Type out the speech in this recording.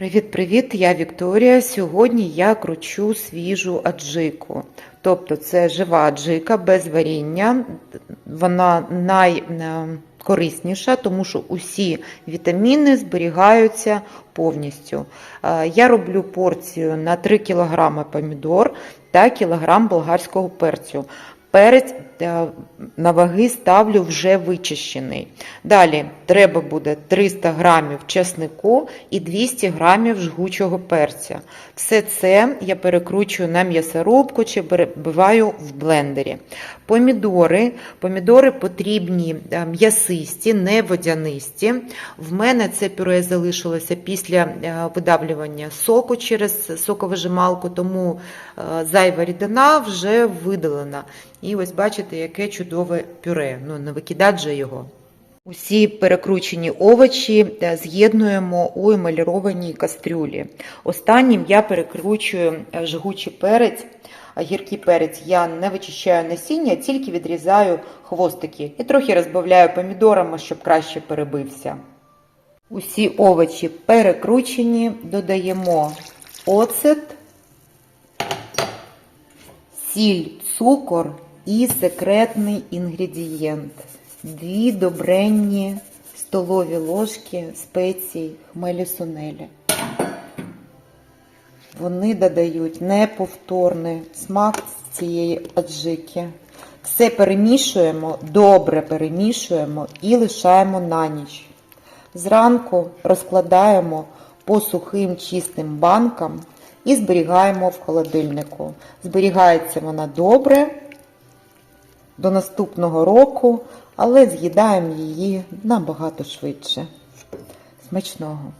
Привіт-привіт! Я Вікторія. Сьогодні я кручу свіжу аджику. Тобто це жива аджика без варіння. Вона найкорисніша, тому що усі вітаміни зберігаються повністю. Е, Я роблю порцію на 3 кг помідор та кілограм болгарського перцю. Перець е, на ваги ставлю вже вичищений. Далі треба буде 300 грамів чеснику і 200 грамів жгучого перця. Все це я перекручую на м'ясорубку чи перебиваю в блендері. Помідори. Помідори потрібні е, м'ясисті, не водянисті. В мене це пюре залишилося після е, видавлювання соку через соковижималку, тому зайва рідина вже видалена. І ось бачите, яке чудове пюре. Ну, не викидать же його. Усі перекручені овочі е, з'єднуємо у емалірованій кастрюлі. Останнім я перекручую е, жгучий перець, гіркий перець. Я не вичищаю насіння, тільки відрізаю хвостики і трохи розбавляю помідорами, щоб краще перебився. Усі овочі перекручені, додаємо оцет, сіль, цукор і секретний інгредієнт. Дві добренні столові ложки спецій хмелі сунелі. Вони додають неповторний смак цієї аджики. Все перемішуємо, добре перемішуємо і лишаємо на ніч. Зранку розкладаємо по сухим чистим банкам і зберігаємо в холодильнику. Зберігається вона добре до наступного року, але з'їдаємо її набагато швидше. Смачного!